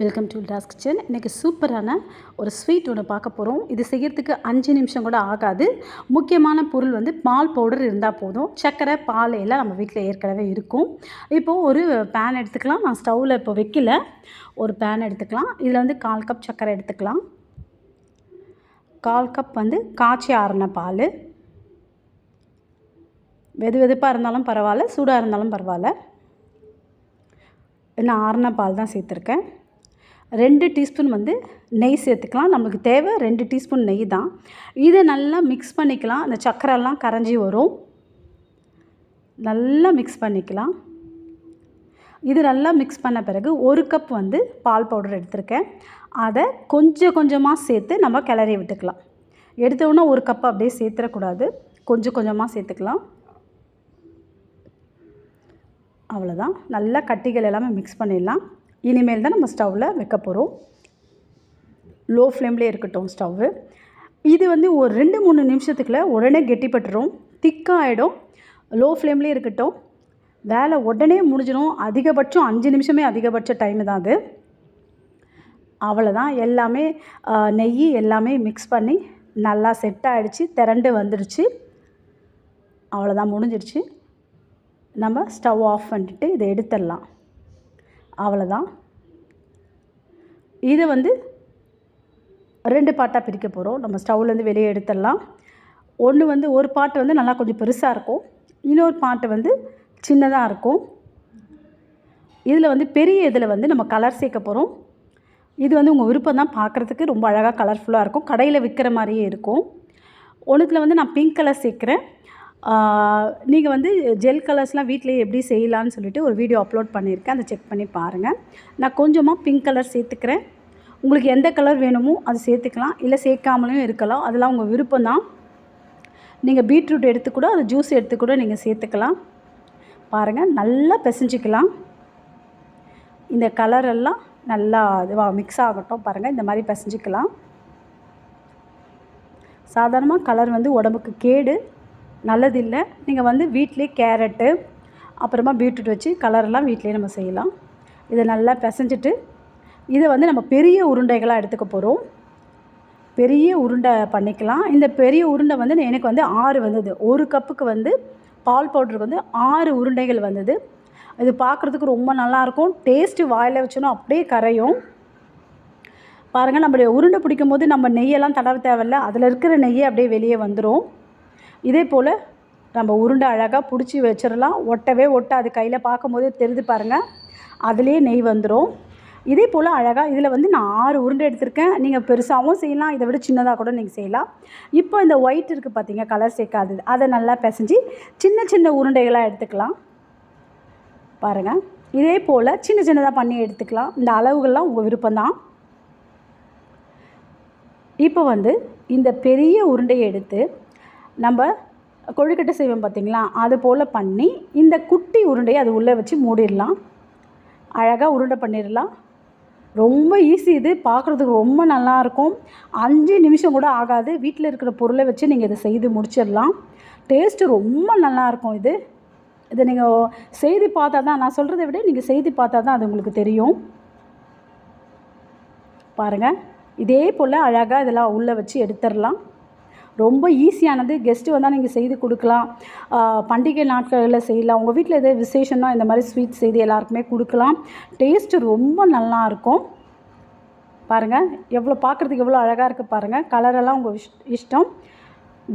Welcome to toss kitchen இன்றைக்கி சூப்பரான ஒரு ஸ்வீட் ஒன்று பார்க்க போகிறோம் இது செய்கிறதுக்கு அஞ்சு நிமிஷம் கூட ஆகாது. முக்கியமான பொருள் வந்து பால் பவுடர் இருந்தால் போதும். சர்க்கரை பால் எல்லாம் நம்ம வீட்டில் ஏற்கனவே இருக்கும். இப்போது ஒரு பேன் எடுத்துக்கலாம். நான் ஸ்டவ்வில் இப்போ வைக்கல. ஒரு பேன் எடுத்துக்கலாம். இதில் வந்து கால் கப் சர்க்கரை எடுத்துக்கலாம். கால் கப் வந்து காய்ச்சி ஆறின பால். வெது வெதுப்பாக இருந்தாலும் பரவாயில்ல. சூடாக இருந்தாலும் பரவாயில்ல. நான் ஆறின பால் தான் சேர்த்துருக்கேன். ரெண்டு டீஸ்பூன் வந்து நெய் சேர்த்துக்கலாம். நமக்கு தேவை ரெண்டு டீஸ்பூன் நெய் தான். இதை நல்லா மிக்ஸ் பண்ணிக்கலாம். அந்த சக்கரெல்லாம் கரைஞ்சி வரும். நல்லா மிக்ஸ் பண்ணிக்கலாம். இது நல்லா மிக்ஸ் பண்ண பிறகு ஒரு கப் வந்து பால் பவுடர் எடுத்திருக்கேன். அதை கொஞ்சம் கொஞ்சமாக சேர்த்து நம்ம கிளறி விட்டுக்கலாம். எடுத்தோடனே ஒரு கப் அப்படியே சேர்த்துடக்கூடாது கொஞ்சம் கொஞ்சமாக சேர்த்துக்கலாம். அவ்வளோதான் நல்லா கட்டிகள் எல்லாமே மிக்ஸ் பண்ணிடலாம். இனிமேல் தான் நம்ம ஸ்டவ்வில் வைக்க போகிறோம் லோ ஃப்ளேம்லேயே இருக்கட்டும் ஸ்டவ்வு. இது வந்து ஒரு ரெண்டு மூணு நிமிஷத்துக்குள்ள உடனே கெட்டிப்பட்டுரும். திக்காகிடும் லோ ஃப்ளேம்லேயே இருக்கட்டும். வேலை உடனே முடிஞ்சிடும் அதிகபட்சம் அஞ்சு நிமிஷமே அதிகபட்ச டைம் தான் அது. அவ்வளோதான் எல்லாமே நெய் எல்லாமே மிக்ஸ் பண்ணி நல்லா செட் ஆகிடுச்சு திரண்டு வந்துடுச்சு. அவ்வளோதான் முடிஞ்சிடுச்சு நம்ம ஸ்டவ் ஆஃப் பண்ணிட்டு இதை எடுத்துடலாம். அவ்வளோதான் இதை வந்து ரெண்டு பாட்டாக பிரிக்க போகிறோம் நம்ம ஸ்டவ்லேருந்து வெளியே எடுத்துடலாம். ஒன்று வந்து ஒரு பாட்டு வந்து நல்லா கொஞ்சம் பெருசாக இருக்கும். இன்னொரு பாட்டு வந்து சின்னதாக இருக்கும். இதில் வந்து பெரிய இதில் வந்து நம்ம கலர் சேர்க்க போகிறோம் இது வந்து உங்கள் விருப்பம் தான். பார்க்குறதுக்கு ரொம்ப அழகாக கலர்ஃபுல்லாக இருக்கும். கடையில் விற்கிற மாதிரியே இருக்கும். ஒன்றுத்தில் வந்து நான் பிங்க் கலர் சேர்க்குறேன். நீங்கள் வந்து ஜெல் கலர்ஸ்லாம் வீட்டிலேயே எப்படி செய்யலான்னு சொல்லிட்டு ஒரு வீடியோ அப்லோட் பண்ணியிருக்கேன். அதை செக் பண்ணி பாருங்கள் நான் கொஞ்சமாக பிங்க் கலர் சேர்த்துக்கிறேன். உங்களுக்கு எந்த கலர் வேணுமோ அது சேர்த்துக்கலாம். இல்லை சேர்க்காமலையும் இருக்கலாம். அதெல்லாம் உங்கள் விருப்பம் தான் நீங்கள் பீட்ரூட் எடுத்துக்கூட அது ஜூஸ் எடுத்துக்கூட நீங்கள் சேர்த்துக்கலாம். பாருங்கள் நல்லா பிசைஞ்சிக்கலாம். இந்த கலரெல்லாம் நல்லா இதுவாக மிக்ஸ் ஆகட்டும். பாருங்கள் இந்த மாதிரி பிசைஞ்சிக்கலாம். சாதாரணமாக கலர் வந்து உடம்புக்கு கேடு. நல்லதில்லை. நீங்கள் வந்து வீட்டிலே கேரட்டு அப்புறமா பீட்ரூட் வச்சு கலரெல்லாம் வீட்டிலே நம்ம செய்யலாம். இதை நல்லா பிசைஞ்சிட்டு இதை வந்து நம்ம பெரிய உருண்டைகளாக எடுத்துக்க போகிறோம் பெரிய உருண்டை பண்ணிக்கலாம். இந்த பெரிய உருண்டை வந்து எனக்கு வந்து ஆறு வந்தது. ஒரு கப்புக்கு வந்து பால் பவுடருக்கு வந்து ஆறு உருண்டைகள் வந்தது. இது பார்க்குறதுக்கு ரொம்ப நல்லாயிருக்கும். டேஸ்ட்டு வாயில் வச்சோன்னா அப்படியே கரையும். பாருங்கள் நம்மளுடைய உருண்டை பிடிக்கும் போது நம்ம நெய்யெல்லாம் தடவ தேவையில்ல. அதில் இருக்கிற நெய்யை அப்படியே வெளியே வந்துடும் இதே போல் நம்ம உருண்டை அழகாக பிடிச்சி வச்சிடலாம் ஒட்டவே ஒட்டாது. கையில் பார்க்கும்போது தெரிஞ்சு பாருங்கள் அதுலேயே நெய் வந்துடும் இதே போல் அழகாக இதில் வந்து நான் ஆறு உருண்டை எடுத்திருக்கேன். நீங்கள் பெருசாகவும் செய்யலாம். இதை விட சின்னதாக கூட நீங்கள் செய்யலாம். இப்போ இந்த ஒயிட் இருக்குது பார்த்தீங்க கலர் சேர்க்காதது. அதை நல்லா பிசைஞ்சு சின்ன சின்ன உருண்டைகளாக எடுத்துக்கலாம். பாருங்கள் இதே போல் சின்ன சின்னதாக பண்ணி எடுத்துக்கலாம். இந்த அளவுகள்லாம் உங்கள் விருப்பம்தான். இப்போ வந்து இந்த பெரிய உருண்டையை எடுத்து நம்ம கொழுக்கட்டை செய்வோம் பார்த்திங்களா? அது போல் பண்ணி இந்த குட்டி உருண்டையை அது உள்ளே வச்சு மூடிடலாம். அழகாக உருண்டை பண்ணிடலாம். ரொம்ப ஈஸி இது. பார்க்குறதுக்கு ரொம்ப நல்லாயிருக்கும் அஞ்சு நிமிஷம் கூட ஆகாது. வீட்டில் இருக்கிற பொருளை வச்சு நீங்கள் இதை செய்து முடிச்சிடலாம். டேஸ்ட்டு ரொம்ப நல்லாயிருக்கும் இது. இதை நீங்கள் செய்தி பார்த்தா தான் நான் சொல்கிறத விட நீங்கள் செய்தி பார்த்தா தான் அது உங்களுக்கு தெரியும். பாருங்கள் இதே போல் அழகாக இதெல்லாம் உள்ளே வச்சு எடுத்துடலாம். ரொம்ப ஈஸியானது. கெஸ்ட்டு வந்தால் நீங்கள் செய்து கொடுக்கலாம். பண்டிகை நாட்களில் செய்யலாம். உங்கள் வீட்டில் எதாவது விசேஷம்னா இந்த மாதிரி ஸ்வீட் செய்து எல்லாருக்குமே கொடுக்கலாம். டேஸ்ட்டு ரொம்ப நல்லாயிருக்கும் பாருங்கள் எவ்வளோ பார்க்குறதுக்கு எவ்வளோ அழகாக இருக்குது பாருங்கள் கலரெல்லாம் உங்கள் இஷ் இஷ்டம்.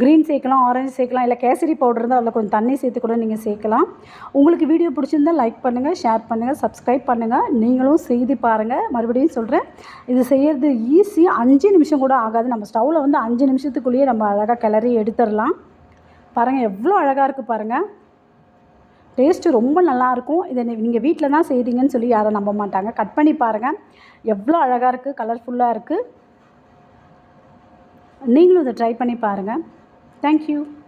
க்ரீன் சேர்க்கலாம் ஆரஞ்சு சேர்க்கலாம் இல்லை கேசரி பவுடர் இருந்தால் அதில் கொஞ்சம் தண்ணி சேர்த்து கூட நீங்கள் சேர்க்கலாம். உங்களுக்கு வீடியோ பிடிச்சிருந்தால் லைக் பண்ணுங்கள் ஷேர் பண்ணுங்கள் சப்ஸ்கிரைப் பண்ணுங்கள் நீங்களும் செய்து பாருங்கள் மறுபடியும் சொல்கிறேன் இது செய்கிறது ஈஸி அஞ்சு நிமிஷம் கூட ஆகாது. நம்ம ஸ்டவ்வில் வந்து அஞ்சு நிமிஷத்துக்குள்ளேயே நம்ம அழகாக கிளறி எடுத்துடலாம். பாருங்கள் எவ்வளோ அழகாக இருக்குது பாருங்கள் டேஸ்ட்டு ரொம்ப நல்லாயிருக்கும் இதை நீங்கள் வீட்டில் தான் செய்தீங்கன்னு சொல்லி யாரும் நம்ப மாட்டாங்க. கட் பண்ணி பாருங்கள் எவ்வளோ அழகாக இருக்குது கலர்ஃபுல்லாக இருக்குது நீங்களும் இதை ட்ரை பண்ணி பாருங்கள் Thank you.